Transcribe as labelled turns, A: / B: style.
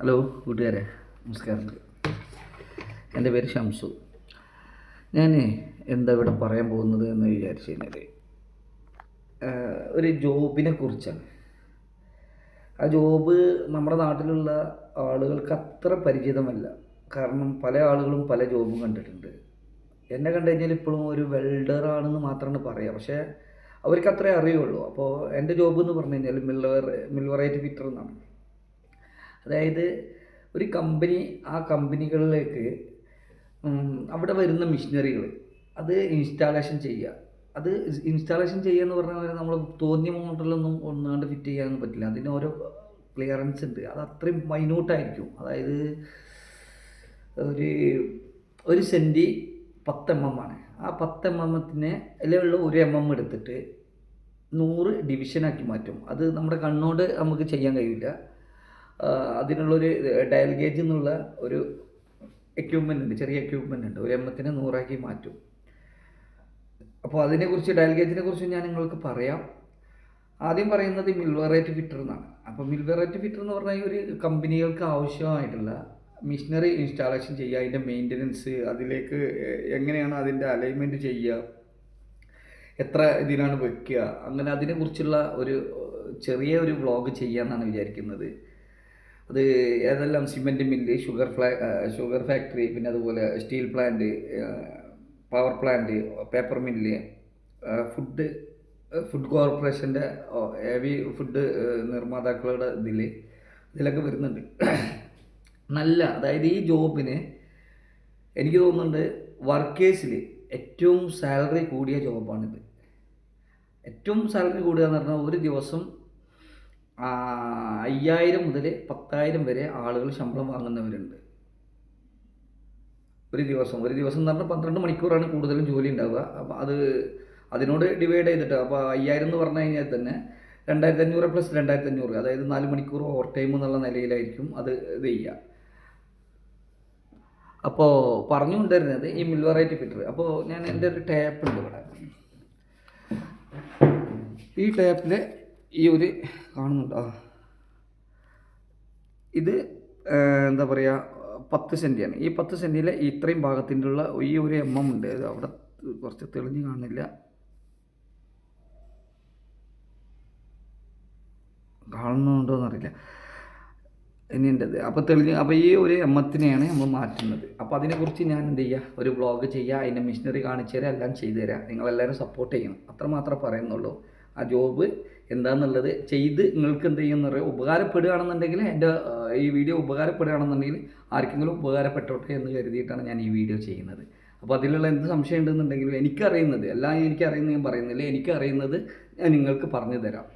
A: Hello കൂട്ടുകാരെ. നമസ്കാരം. എന്റെ പേര് ഷംസു. ഞാൻ എന്താ ഇവിടെ പറയാൻ പോകുന്നത് എന്ന് വിചാരിച്ചു കഴിഞ്ഞാൽ ഒരു ജോബിനെ കുറിച്ചാണ്. ആ ജോബ് നമ്മുടെ നാട്ടിലുള്ള ആളുകൾക്ക് അത്ര പരിചിതമല്ല. കാരണം പല ആളുകളും പല ജോബും കണ്ടിട്ടുണ്ട്. എന്നെ കണ്ടു കഴിഞ്ഞാൽ ഇപ്പോഴും ഒരു വെൽഡറാണെന്ന് മാത്രമാണ് പറയുക പക്ഷേ അവർക്ക് അത്രേ അറിയുള്ളൂ. അപ്പോൾ എന്റെ ജോബ് എന്ന് പറഞ്ഞു കഴിഞ്ഞാൽ മിൽവർ മിൽവറേറ്റ് ഫിറ്റർ എന്നാണ്. അതായത് ഒരു കമ്പനി ആ കമ്പനികളിലേക്ക് അവിടെ വരുന്ന മിഷനറികൾ അത് ഇൻസ്റ്റാളേഷൻ ചെയ്യുക. അത് ഇൻസ്റ്റാളേഷൻ ചെയ്യുക എന്ന് പറഞ്ഞാൽ നമ്മൾ തോന്നിയ മോഡലൊന്നും ഒന്നാണ്ട് ഫിറ്റ് ചെയ്യാനൊന്നും പറ്റില്ല. അതിന് ഓരോ ക്ലിയറൻസ് ഉണ്ട്. അത് അത്രയും മൈന്യൂട്ടായിരിക്കും അതായത് ഒരു ഒരു സെന്റി പത്ത് എം എം ആണ്. ആ പത്ത് എം എമ്മത്തിന് അതിലുള്ള ഒരു എം എം എടുത്തിട്ട് നൂറ് ഡിവിഷനാക്കി മാറ്റും. അത് നമ്മുടെ കണ്ണോട് നമുക്ക് ചെയ്യാൻ കഴിയില്ല. അതിനുള്ളൊരു ഡയൽ ഗേജ് എന്നുള്ള ഒരു എക്യൂപ്മെന്റ് ഉണ്ട് ചെറിയ എക്യൂപ്മെന്റ് ഉണ്ട്. ഒരു എമ്മത്തിനെ നൂറാക്കി മാറ്റും. അപ്പോൾ അതിനെക്കുറിച്ച് ഡയൽ ഗേജിനെ കുറിച്ച് ഞാൻ നിങ്ങൾക്ക് പറയാം. ആദ്യം പറയുന്നത് മിൽവറേറ്റ് ഫിറ്റർ എന്നാണ്. അപ്പോൾ മിൽവറേറ്റ് ഫിറ്റർ എന്ന് പറഞ്ഞാൽ ഒരു കമ്പനികൾക്ക് ആവശ്യമായിട്ടുള്ള മിഷനറി ഇൻസ്റ്റാളേഷൻ ചെയ്യുക അതിന്റെ മെയിന്റനൻസ് അതിലേക്ക് എങ്ങനെയാണ് അതിന്റെ അലൈൻമെന്റ് ചെയ്യുക എത്ര ഇതിനാണ് വെക്കുക അങ്ങനെ അതിനെക്കുറിച്ചുള്ള ഒരു ചെറിയ ഒരു വ്ളോഗ് ചെയ്യാമെന്നാണ് വിചാരിക്കുന്നത്. അത് ഏതെല്ലാം സിമെന്റ് മില്ല് ഷുഗർ ഫ്ലാ ഷുഗർ ഫാക്ടറി പിന്നെ അതുപോലെ steel plant power plant paper mill food food കോർപ്പറേഷന്റെ ഹെവി ഫുഡ് നിർമ്മാതാക്കളുടെ ഇതിൽ ഇതിലൊക്കെ വരുന്നുണ്ട്. നല്ല അതായത് ഈ ജോബിന് എനിക്ക് തോന്നുന്നുണ്ട് വർക്കേഴ്സിൽ ഏറ്റവും സാലറി കൂടിയ ജോബാണിത്. ഏറ്റവും സാലറി കൂടുക എന്ന് പറഞ്ഞാൽ ഒരു ദിവസം അയ്യായിരം മുതൽ പത്തായിരം വരെ ആളുകൾ ശമ്പളം വാങ്ങുന്നവരുണ്ട്. ഒരു ദിവസം ഒരു ദിവസം എന്ന് പറഞ്ഞാൽ പന്ത്രണ്ട് മണിക്കൂറാണ് കൂടുതലും ജോലി ഉണ്ടാവുക. അപ്പോൾ അത് അതിനോട് ഡിവൈഡ് ചെയ്തിട്ട് അപ്പോൾ അയ്യായിരം എന്ന് പറഞ്ഞു കഴിഞ്ഞാൽ തന്നെ രണ്ടായിരത്തി അഞ്ഞൂറ് പ്ലസ് രണ്ടായിരത്തി അഞ്ഞൂറ് അതായത് നാല് മണിക്കൂർ ഓവർ ടൈം എന്നുള്ള നിലയിലായിരിക്കും അത് ഇത് ചെയ്യുക. അപ്പോൾ പറഞ്ഞുകൊണ്ടിരുന്നത് ഈ മിൽവറൈറ്റ് ഫിറ്റർ അപ്പോൾ ഞാൻ എന്റെ ഒരു ടാപ്പ് ഉണ്ട് ഇവിടെ. ഈ ടാപ്പിൽ ഈ ഒരു കാണുന്നുണ്ടോ. ഇത് എന്താ പറയുക പത്ത് സെന്റിയാണ് ഈ പത്ത് സെന്റിലെ ഇത്രയും ഭാഗത്തിന്റെ ഉള്ള ഈ ഒരു എം എം ഉണ്ട്. അവിടെ കുറച്ച് തെളിഞ്ഞ് കാണുന്നില്ല കാണുന്നുണ്ടോ എന്നറിയില്ല ഇനി എന്റെ അപ്പോൾ തെളിഞ്ഞ് അപ്പോൾ ഈ ഒരു എമ്മത്തിനെയാണ് നമ്മൾ മാറ്റുന്നത്. അപ്പോൾ അതിനെക്കുറിച്ച് ഞാൻ എന്ത് ചെയ്യുക ഒരു വ്ളോഗ് ചെയ്യുക അതിന്റെ മെഷീനറി കാണിച്ചു തരാം. എല്ലാം ചെയ്തു തരാം. നിങ്ങളെല്ലാവരും സപ്പോർട്ട് ചെയ്യണം. അത്രമാത്രമേ പറയുന്നുള്ളൂ. ആ ജോബ് എന്താണെന്നുള്ളത് ചെയ്ത് നിങ്ങൾക്ക് എന്ത് ചെയ്യുന്ന പറയുക ഉപകാരപ്പെടുകയാണെന്നുണ്ടെങ്കിൽ എന്റെ ഈ വീഡിയോ ഉപകാരപ്പെടുകയാണെന്നുണ്ടെങ്കിൽ ആർക്കെങ്കിലും ഉപകാരപ്പെട്ടോട്ടെ എന്ന് കരുതിയിട്ടാണ് ഞാൻ ഈ വീഡിയോ ചെയ്യുന്നത്. അപ്പോൾ അതിലുള്ള എന്ത് സംശയം ഉണ്ടെന്നുണ്ടെങ്കിലും എനിക്കറിയുന്നത് എല്ലാം എനിക്കറിയുന്നത് ഞാൻ പറയുന്നില്ല എനിക്കറിയുന്നത് ഞാൻ നിങ്ങൾക്ക് പറഞ്ഞു തരാം.